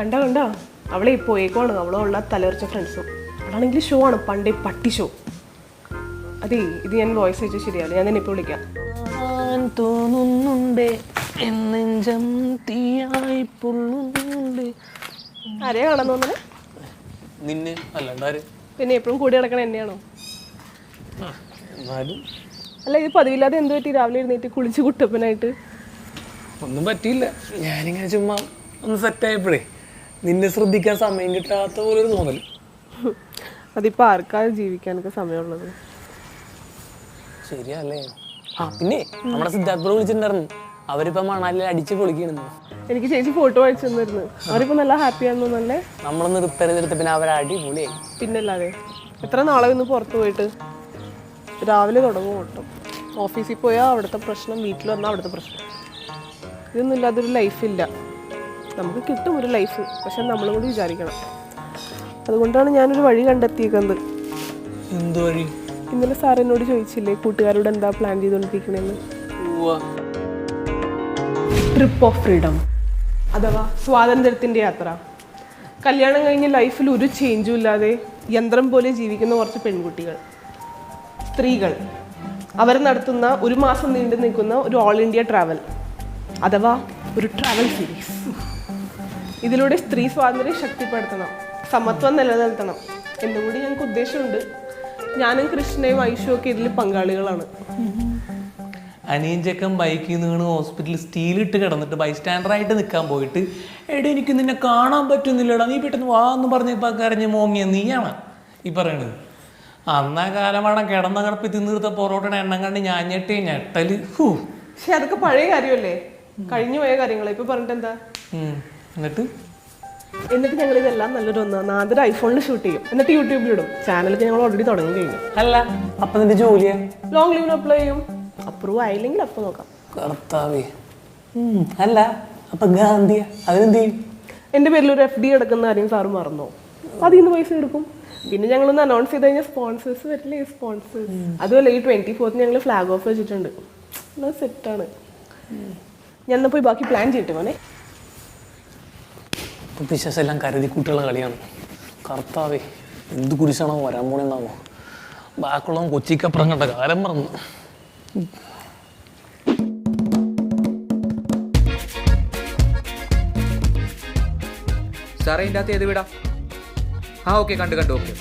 കണ്ട കണ്ട അവളെ പോയേക്കുവാണ് അവളുള്ള തലവറിച്ച ഫ്രണ്ട്സും അവളാണെങ്കിൽ ഷോ ആണ്. പണ്ടേ പട്ടി ഷോ അതെ ഇത് ഞാൻ വോയിസ് അയച്ചാൽ ശരിയാവില്ല ഞാൻ തന്നെ ഇപ്പോൾ വിളിക്കാം. ഞാൻ തോന്നുന്നുണ്ട്. എന്നെഞ്ചം തീയായി പൊള്ളുന്നുണ്ട്. ആരെയാ കാണാൻ തോന്നുന്നത് നിന്നെ. അല്ലാണ്ടാര് പിന്നെ എപ്പോഴും കൂടി നടക്കണ എന്നെയാണോ? അല്ല ഇത് പതിവില്ലാതെ എന്ത് പറ്റി? രാവിലെ എഴുന്നേറ്റ് കുളിച്ച് കുട്ടപ്പനായിട്ട്. ഒന്നും പറ്റിയില്ല. ഞാനിങ്ങനെ ചുമ്മാ ഒന്ന് സെറ്റായപ്പോഴേ നിന്നെ ശ്രദ്ധിക്കാൻ സമയം കിട്ടാത്ത പോലെ ഒരു തോന്നൽ. അതിപ്പോ ആർക്കാ ജീവിക്കാനൊക്കെ സമയമുള്ളത്? ശരിയല്ലേ? ആ പിന്നെ നമ്മുടെ സിദ്ധാർത്ഥ വിളിച്ചിട്ടുണ്ടായിരുന്നു. അവരിപ്പോ മണാലിൽ അടിച്ച് പൊളിക്കണെന്ന്. എനിക്ക് ചേച്ചി ഫോട്ടോ അയച്ചു തന്നിരുന്നു. അവരിപ്പോ നല്ല ഹാപ്പി ആണെന്ന് നല്ല നമ്മളൊന്ന് റിപ്പയർ ചെയ്തെടുത്ത പിന്നെ അവർ അടിപൊളിയായി. പിന്നല്ലാതെ എത്ര നാളെ ഒന്ന് പുറത്ത് പോയിട്ട്? രാവിലെ തുടങ്ങും ഓട്ടം ഓഫീസിൽ പോയാൽ അവിടുത്തെ പ്രശ്നം വീട്ടിൽ വന്നാൽ അവിടുത്തെ പ്രശ്നം. ഇതൊന്നും ഇല്ലാതൊരു ലൈഫില്ല നമുക്ക് കിട്ടും ഒരു ലൈഫ് പക്ഷെ നമ്മളും കൂടി വിചാരിക്കണം. അതുകൊണ്ടാണ് ഞാനൊരു വഴി കണ്ടെത്തിയേക്കുന്നത്. എന്ത് വഴി? ഇന്നലെ സാർ എന്നോട് ചോദിച്ചില്ലേ കൂട്ടുകാരോട് എന്താ പ്ലാൻ ചെയ്തുകൊണ്ടിരിക്കണേന്ന്? ട്രിപ്പ് ഓഫ് ഫ്രീഡം അഥവാ സ്വാതന്ത്ര്യത്തിന്റെ യാത്ര. കല്യാണം കഴിഞ്ഞ് ലൈഫിൽ ഒരു ചേഞ്ചും ഇല്ലാതെ യന്ത്രം പോലെ ജീവിക്കുന്ന കുറച്ച് പെൺകുട്ടികൾ. സ്ത്രീകൾ. അവർ നടത്തുന്ന ഒരു മാസം നീണ്ടു നിൽക്കുന്ന ഒരു ഓൾ ഇന്ത്യ ട്രാവൽ അഥവാ ഒരു ട്രാവൽ സീരീസ് ഇതിലൂടെ സ്ത്രീ സ്വാതന്ത്ര്യം ശക്തിപ്പെടുത്തണം. സമത്വം നിലനിർത്തണം എന്നുകൂടി ഞങ്ങൾക്ക് ഉദ്ദേശമുണ്ട്. ഞാനും കൃഷ്ണയും ഐഷു ഒക്കെ ഇതിൽ പങ്കാളികളാണ്. അനിയൻ ബൈക്ക് ബൈക്കിൽ നിന്ന് വീണ് ഹോസ്പിറ്റലിൽ സ്റ്റീലിട്ട് കിടന്നിട്ട് ബൈസ്റ്റാൻഡറായിട്ട് നിൽക്കാൻ പോയിട്ട് എടേ എനിക്ക് നിന്നെ കാണാൻ പറ്റുന്നില്ലടാ നീ പെട്ടെന്ന് വാ എന്ന് പറഞ്ഞപ്പോൾ കരഞ്ഞ് മോങ്ങിയ നീയാണ് ഈ പറയണത്. അന്നാ കാലമാണ് കിടന്ന കിടപ്പ് തിന്നീർത്ത പൊറോട്ടയുടെ എണ്ണം കണ്ട് ഞാൻ ഞെട്ടി ഞെട്ടൽ. ഹൂ. പക്ഷെ അതൊക്കെ പഴയ കാര്യമല്ലേ? കഴിഞ്ഞു പോയ കാര്യങ്ങളെ. ഇപ്പൊ പറഞ്ഞിട്ട് എന്താ. എന്നിട്ട്? എന്നിട്ട് ഞങ്ങൾ ഇതെല്ലാം നല്ലൊരു ഒന്ന് ആദ്യം ഐഫോണിൽ ഷൂട്ട് ചെയ്യും. എന്നിട്ട് യൂട്യൂബിൽ ഇടും. ചാനലൊക്കെ ഞങ്ങൾ ഓൾറെഡി തുടങ്ങി കഴിഞ്ഞു അല്ല അപ്പൊ നിന്റെ ജോലിയാ? ലോങ് ലീവിന് അപ്ലൈ ചെയ്യും. അപ്രൂവ് ആയില്ലെങ്കിൽ അപ്പൊ നോക്കാം. കർത്താവേ. അല്ല അപ്പൊ ഗാന്ധിയ. അതിനെന്ത് ചെയ്യും? എന്റെ പേരിൽ ഒരു എഫ് ഡി എടുക്കുന്ന കാര്യം സാറ് മറന്നോ. അതിൽ നിന്ന് പൈസ എടുക്കും. പിന്നെ ഞങ്ങളൊന്ന് അനൗൺസ് ചെയ്ത് കഴിഞ്ഞാൽ സ്പോൺസേഴ്സ് വരില്ലേ സ്പോൺസേഴ്സ് അതുമല്ല ഈ ട്വന്റി ഫോർത്ത് ഞങ്ങൾ ഫ്ലാഗ് ഓഫ് വെച്ചിട്ടുണ്ട്. സെറ്റാണ് ഞാൻ പോയി ബാക്കി പ്ലാൻ ചെയ്തിട്ട് മോനെ? ഇപ്പൊ പിശാസ് എല്ലാം കരുതി കുട്ടികളുടെ കളിയാണ്. കർത്താവേ എന്ത് കുരിശാണോ വരാൻ പോണെന്നാവോ. ബാക്കുള്ളവൻ കൊച്ചിക്കപ്പുറം കണ്ട കാലം മറന്നു. സാറേ ഇതിന്റെ അകത്ത് ഏത് വീടാ? ആ ഓക്കെ കണ്ടു കണ്ടു ഓക്കെ.